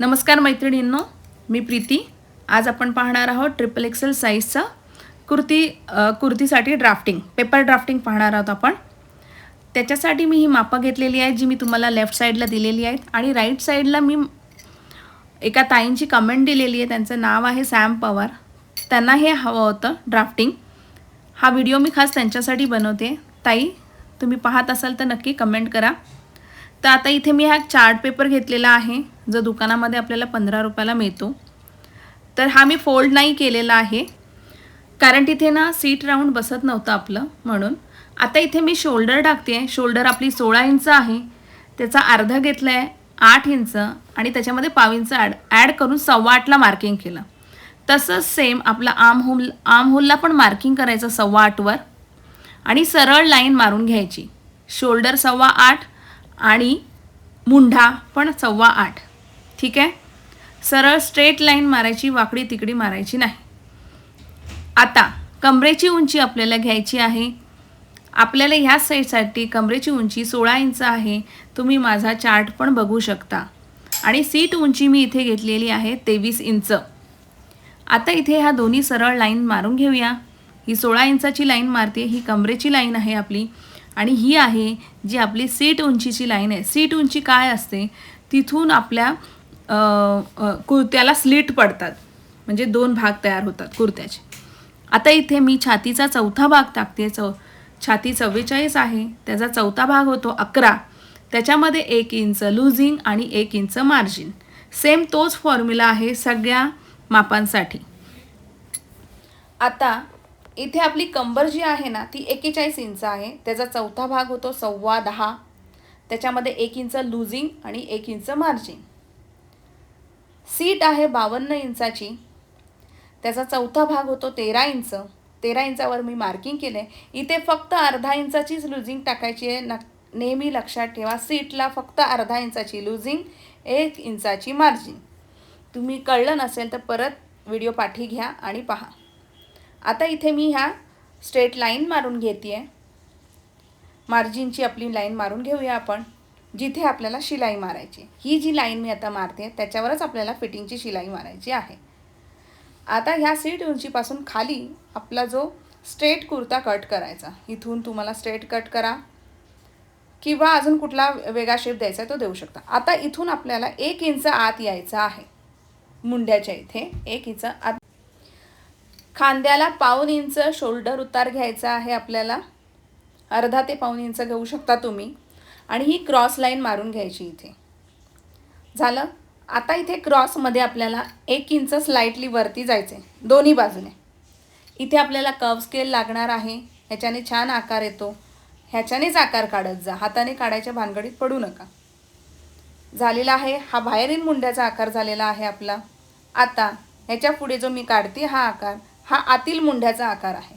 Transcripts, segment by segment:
नमस्कार मैत्रिणींनो मी प्रीती. आज आपण पाहणार आहोत ट्रिपल एक्सेल साईजचा कुर्ती कुर्तीसाठी ड्राफ्टिंग पेपर ड्राफ्टिंग पाहणार आहोत आपण. त्याच्यासाठी मी ही मापं घेतलेली आहेत जी मी तुम्हाला लेफ्ट साईडला दिलेली आहेत आणि राईट साईडला मी एका ताईंची कमेंट दिलेली आहे त्यांचं नाव आहे सॅम पवार त्यांना हे हवं होतं ड्राफ्टिंग हा व्हिडिओ मी खास त्यांच्यासाठी बनवते. ताई तुम्ही पाहत असाल तर नक्की कमेंट करा. तर आता इथे मी हा चार्ट पेपर घेतलेला आहे जो दुकानामध्ये आपल्याला पंधरा रुपयाला मिळतो. तर हा मी फोल्ड नाही केलेला आहे कारण तिथे ना सीट राऊंड बसत नव्हतं आपलं म्हणून. आता इथे मी शोल्डर टाकते आहे शोल्डर आपली सोळा इंच आहे त्याचा अर्धा घेतला आहे आठ इंच आणि त्याच्यामध्ये पाव इंच ॲड ॲड करून सव्वा आठला मार्किंग केलं. तसंच सेम आपला आर्म होल आर्म होलला पण मार्किंग करायचं सव्वा आठवर आणि सरळ लाईन मारून घ्यायची. शोल्डर सव्वा आठ आणि मुंढा पण सव्वा आठ. ठीक आहे? सरळ स्ट्रेट लाईन मारायची वाकडी तिकडी मारायची नाही. आता कमरेची उंची आपल्याला घ्यायची आहे. आपल्याला ह्या साईडसाठी कमरेची उंची सोळा इंच आहे. तुम्ही माझा चार्ट पण बघू शकता. आणि सीट उंची मी इथे घेतलेली आहे तेवीस इंच. आता इथे ह्या दोन्ही सरळ लाईन मारून घेऊया. ही सोळा इंचाची लाईन मारते ही कमरेची लाईन आहे आपली. आणि ही आहे जी आपली सीट उंचीची लाईन आहे. सीट उंची काय असते? तिथून आपल्या कुर्त्याला स्लिट पडतात. म्हणजे दोन भाग तयार होतात कुर्त्याचे. आता इथे मी छातीचा चौथा भाग टाकते. चौ छाती चव्वेचाळीस आहे. त्याचा चौथा भाग होतो अकरा. त्याच्यामध्ये एक इंच लुझिंग आणि एक इंच मार्जिन. सेम तोच फॉर्म्युला आहे सगळ्या मापांसाठी. आता इथे आपली कंबर जी आहे ना ती एकेचाळीस इंच आहे. त्याचा चौथा भाग होतो सव्वा दहा. त्याच्यामध्ये एक इंच लुझिंग आणि एक इंच मार्जिन सीट आहे बावन्न इंचाची. त्याचा चौथा भाग होतो तेरा इंच. तेरा इंचावर मी मार्किंग केलं आहे इथे फक्त अर्धा इंचाचीच लुझिंग टाकायची आहे. न नेहमी लक्षात ठेवा सीटला फक्त अर्धा इंचाची लुझिंग एक इंचाची मार्जिन तुम्ही कळलं नसेल तर परत व्हिडिओ पाठी घ्या आणि पहा. आता इथे मी ह्या स्ट्रेट लाईन मारून घेते आहे मार्जिनची आपली लाईन मारून घेऊया आपण. जिथे आपल्याला शिलाई मारायची. ही जी लाईन मी आता मारते त्याच्यावरच आपल्याला फिटिंगची शिलाई मारायची आहे. आता ह्या सीट उंचीपासून खाली आपला जो स्ट्रेट कुर्ता कट करायचा. इथून तुम्हाला स्ट्रेट कट करा. किंवा अजून कुठला वेगळा शेप द्यायचा आहे तो देऊ शकता. आता इथून आपल्याला एक इंच आत यायचं आहे. मुंड्याच्या इथे एक इंच आत खांद्याला पाऊन इंच शोल्डर उतार घ्यायचा आहे आपल्याला. अर्धा ते पाऊन इंच घेऊ शकता तुम्ही. आणि ही क्रॉस लाईन मारून घ्यायची इथे. झालं? आता इथे क्रॉसमध्ये आपल्याला एक इंच स्लाइटली वरती जायचे दोन्ही बाजूने. इथे आपल्याला कव स्केल लागणार आहे. ह्याच्याने छान आकार येतो. ह्याच्यानेच आकार काढत जा. हाताने काढायच्या भानगडीत पडू नका. झालेला आहे. हा बाहेरील मुंड्याचा आकार झालेला आहे आपला. आता ह्याच्या पुढे जो मी काढते हा आकार हा आतील मुंड्याचा आकार आहे.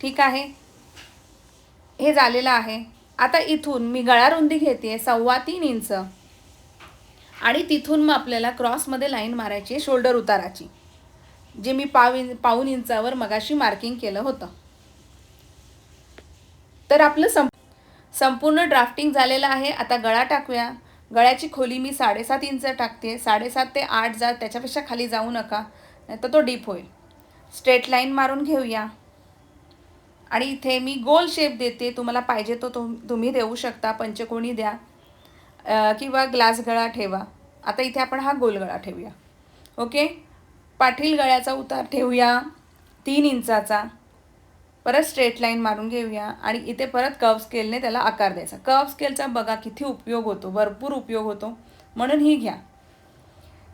ठीक आहे? हे झालेलं आहे. आता इथून मी गळा रुंदी घेते सव्वा तीन इंच. आणि तिथून मग आपल्याला क्रॉसमध्ये लाईन मारायची आहे शोल्डर उताराची. जे मी पाव इन पाऊन इंचावर मगाशी मार्किंग केलं होतं. तर आपलं संप संपूर्ण ड्राफ्टिंग झालेलं आहे. आता गळा टाकूया. गळ्याची खोली मी साडेसात इंच टाकते. साडेसात ते आठ जा त्याच्यापेक्षा खाली जाऊ नका. नाही तर तो डीप होईल. स्ट्रेट लाईन मारून घेऊया. आणि इथे मी गोल शेप देते. तुम्हाला पाहिजे तो तुम तुम्ही देऊ शकता. पंचकोणी द्या. किंवा ग्लास गळा ठेवा. आता इथे आपण हा गोल गळा ठेवूया. ओके? पाठील गळ्याचा उतार ठेवूया. तीन इंचाचा. परत स्ट्रेट लाईन मारून घेऊया. आणि इथे परत कर्व स्केलने त्याला आकार द्यायचा. कर्व स्केलचा बघा किती उपयोग होतो. भरपूर उपयोग होतो. म्हणून ही घ्या.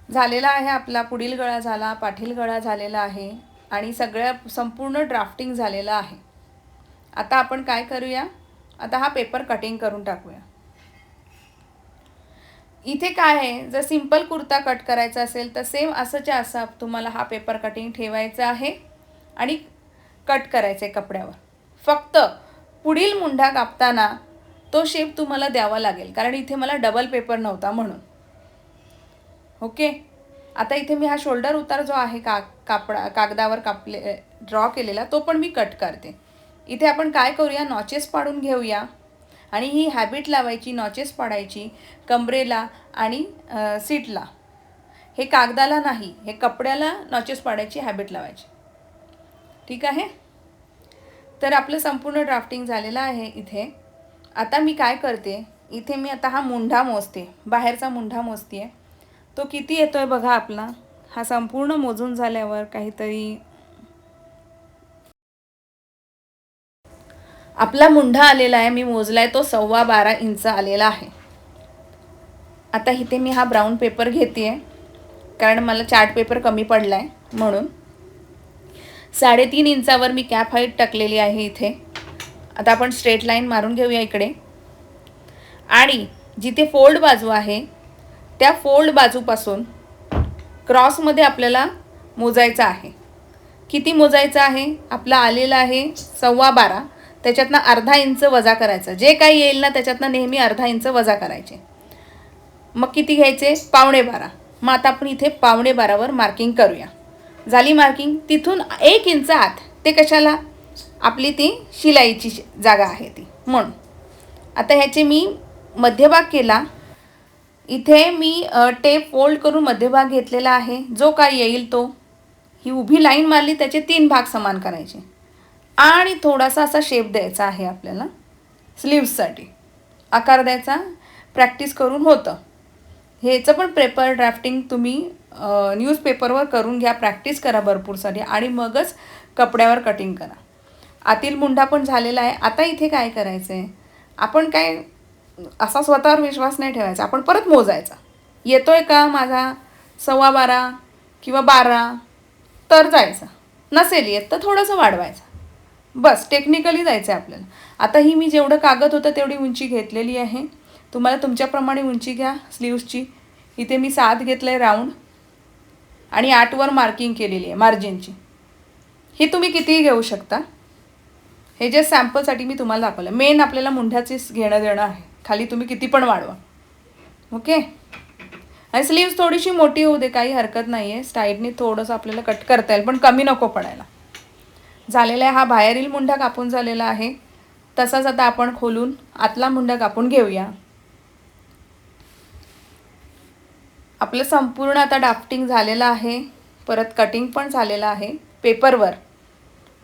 झालेला आहे आपला पुढील गळा झाला पाठील गळा झालेला आहे आणि सगळ्या संपूर्ण ड्राफ्टिंग झालेलं आहे. आता आपण काय करूया? आता हा पेपर कटिंग करून टाकूया. इथे काय आहे? जर सिंपल कुर्ता कट करायचा असेल तर सेम असंच्या असं तुम्हाला हा पेपर कटिंग ठेवायचा आहे आणि कट करायचं आहे कपड्यावर. फक्त पुढील मुंढा कापताना तो शेप तुम्हाला द्यावा लागेल. कारण इथे मला डबल पेपर नव्हता म्हणून. ओके? आता इथे मी हा शोल्डर उतार जो आहे का कापडा कागदावर कापले ड्रॉ केलेला तो पण मी कट करते. इथे आपण काय करूया? नॉचेस पाडून घेऊया. आणि ही हॅबिट लावायची नॉचेस पाडायची कमरेला आणि सीटला. हे कागदाला नाही हे कपड्याला नॉचेस पाडायची हॅबिट लावायची. ठीक आहे? तर आपलं संपूर्ण ड्राफ्टिंग झालेलं आहे इथे. आता मी काय करते? इथे मी आता हा मुंढा मोजते. बाहेरचा मुंढा मोजते आहे तो किती येतो आहे बघा आपला. हा संपूर्ण मोजून झाल्यावर काहीतरी आपला मुंढा आलेला आहे मी मोजला आहे तो सव्वा बारा इंच आलेला आहे. आता इथे मी हा ब्राऊन पेपर घेते आहे कारण मला चार्ट पेपर कमी पडला आहे म्हणून. साडेतीन इंचावर मी कॅप हाईट टाकलेली आहे इथे. आता आपण स्ट्रेट लाईन मारून घेऊया इकडे. आणि जिथे फोल्ड बाजू आहे त्या फोल्ड बाजूपासून क्रॉसमध्ये आपल्याला मोजायचं आहे. किती मोजायचं आहे? आपला आलेला आहे सव्वा बारा. त्याच्यातनं अर्धा इंच वजा करायचं. जे काही येईल ना त्याच्यातनं नेहमी अर्धा इंच वजा करायचे. मग किती घ्यायचे? पावणे बारा. मग आता आपण इथे पावणे बारावर मार्किंग करूया. झाली मार्किंग तिथून एक इंच आत. ते कशाला? आपली ती शिलाईची श- जागा आहे ती. म्हणून. आता ह्याचे मी मध्यभाग केला. इथे मी टेप फोल्ड करून मध्यभाग घेतलेला आहे. जो काय येईल तो. ही उभी लाईन मारली त्याचे तीन भाग समान करायचे. आणि थोडासा असा शेप द्यायचा आहे आपल्याला. स्लीव्ससाठी आकार द्यायचा. प्रॅक्टिस करून होतं. ह्याचं पण पेपर ड्राफ्टिंग तुम्ही न्यूजपेपरवर करून घ्या. प्रॅक्टिस करा भरपूरसाठी. आणि मगच कपड्यावर कटिंग करा. आतील मुंडा पण झालेला आहे. आता इथे काय करायचं आहे आपण काय असा स्वतःवर विश्वास नाही ठेवायचा. आपण परत मोजायचा. येतोय का माझा सव्वा बारा किंवा बारा? तर जायचा. नसेल येत तर थोडंसं वाढवायचं. बस टेक्निकली जायचं आहे आपल्याला. आता ही मी जेवढं कागद होतं तेवढी उंची घेतलेली आहे. तुम्हाला तुमच्याप्रमाणे उंची घ्या स्लीव्सची इथे मी सात घेतलं आहे राऊंड आणि आठवर मार्किंग केलेली आहे मार्जिनची ही तुम्ही कितीही घेऊ शकता. हे जे सॅम्पलसाठी मी तुम्हाला दाखवलं. मेन आपल्याला मुंढ्याचीच घेणं देणं आहे. खाली तुम्ही किती पण वाढवा. ओके आणि स्लीव्स थोडीशी मोठी होऊ दे काही हरकत नाही आहे स्टाईडने थोडंसं आपल्याला कट करता येईल पण कमी नको पडायला. झालेला आहे हा बाहेरील मुंडा कापून झालेला आहे. तसाच आता आपण खोलून आतला मुंडा कापून घेऊया. आपलं संपूर्ण आता डाफ्टिंग झालेलं आहे. परत कटिंग पण झालेलं आहे. पेपरवर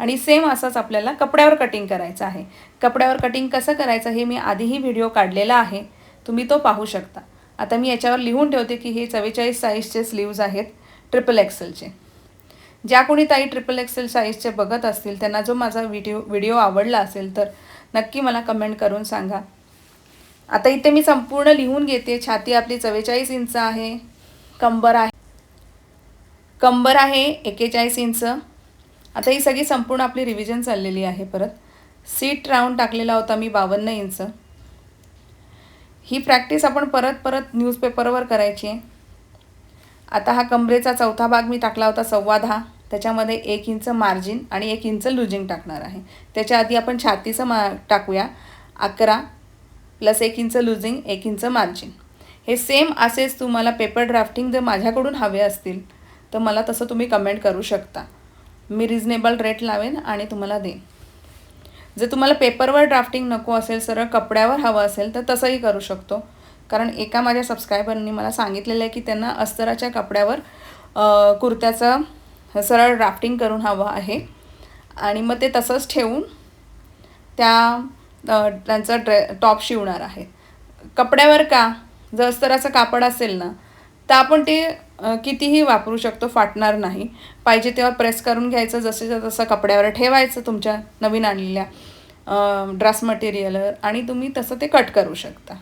आणि सेम असंच आपल्याला कपड्यावर कटिंग करायचं आहे. कपड्यावर कटिंग कसं करायचं हे मी आधीही व्हिडिओ काढलेला आहे. तुम्ही तो पाहू शकता. आता मी याच्यावर लिहून ठेवते की हे चव्वेचाळीस साईजचे स्लीव्ज आहेत ट्रिपल एक्सेलचे ज्या कोणी ताई ट्रिपल एक्सेल साईजचे बघत असतील त्यांना जो माझा व्हिडिओ व्हिडिओ आवडला असेल तर नक्की मला कमेंट करून सांगा. आता इथे मी संपूर्ण लिहून घेते. छाती आपली चव्वेचाळीस इंच आहे. कंबर आहे. कंबर आहे एकेचाळीस इंच. आता ही सगळी संपूर्ण आपली रिव्हिजन चाललेली आहे परत. सीट राऊंड टाकलेला होता मी बावन्न इंच. ही प्रॅक्टिस आपण परत परत न्यूजपेपरवर करायची आहे. आता हा कमरेचा चौथा भाग मी टाकला होता सव्वा दहा. त्याच्यामध्ये एक इंच मार्जिन आणि एक इंच लुजिंग टाकणार आहे. त्याच्या आधी आपण छातीचं मा टाकूया. अकरा प्लस एक इंच लुजिंग एक इंच मार्जिन हे सेम असेच तुम्हाला पेपर ड्राफ्टिंग जर माझ्याकडून हवे असतील तर मला तसं तुम्ही कमेंट करू शकता. मी रिजनेबल रेट लावेन आणि तुम्हाला देईन. जर तुम्हाला पेपरवर ड्राफ्टिंग नको असेल सरळ कपड्यावर हवं असेल तर तसंही करू शकतो. कारण एका माझ्या सबस्क्रायबरनी मला सांगितलेलं आहे की त्यांना अस्तराच्या कपड्यावर कुर्त्याचं सरळ ड्राफ्टिंग करून हवं आहे. आणि मग ते तसंच ठेवून त्या त्यांचा त्यांचं ड्रे टॉप शिवणार आहे. कपड्यावर का? जर अस्तराचं कापड असेल ना तर आपण ते कितीही वापरू शकतो फाटणार नाही. पाहिजे तेव्हा प्रेस करून घ्यायचं जसं तसं कपड्यावर ठेवायचं तुमच्या नवीन आणलेल्या ड्रेस मटेरियलवर आणि तुम्ही तसं ते कट करू शकता.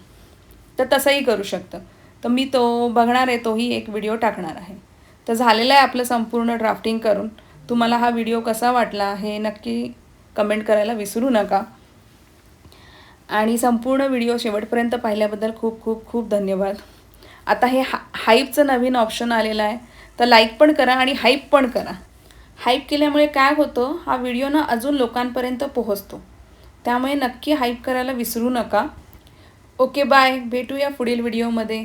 तर तसंही करू शकतं. तर मी तो बघणार आहे तोही एक व्हिडिओ टाकणार आहे. तर झालेलं आहे आपलं संपूर्ण ड्राफ्टिंग करून. तुम्हाला हा व्हिडिओ कसा वाटला हे नक्की कमेंट करायला विसरू नका. आणि संपूर्ण व्हिडिओ शेवटपर्यंत पाहिल्याबद्दल खूप खूप खूप धन्यवाद. आता हे हा हाईपचं नवीन ऑप्शन आलेलं आहे. तर लाईक पण करा आणि हाईप पण करा. हाईप केल्यामुळे काय होतं? हा व्हिडिओ ना अजून लोकांपर्यंत पोहोचतो. त्यामुळे नक्की हाईप करायला विसरू नका. ओके बाय भेटूया पुढील व्हिडिओमध्ये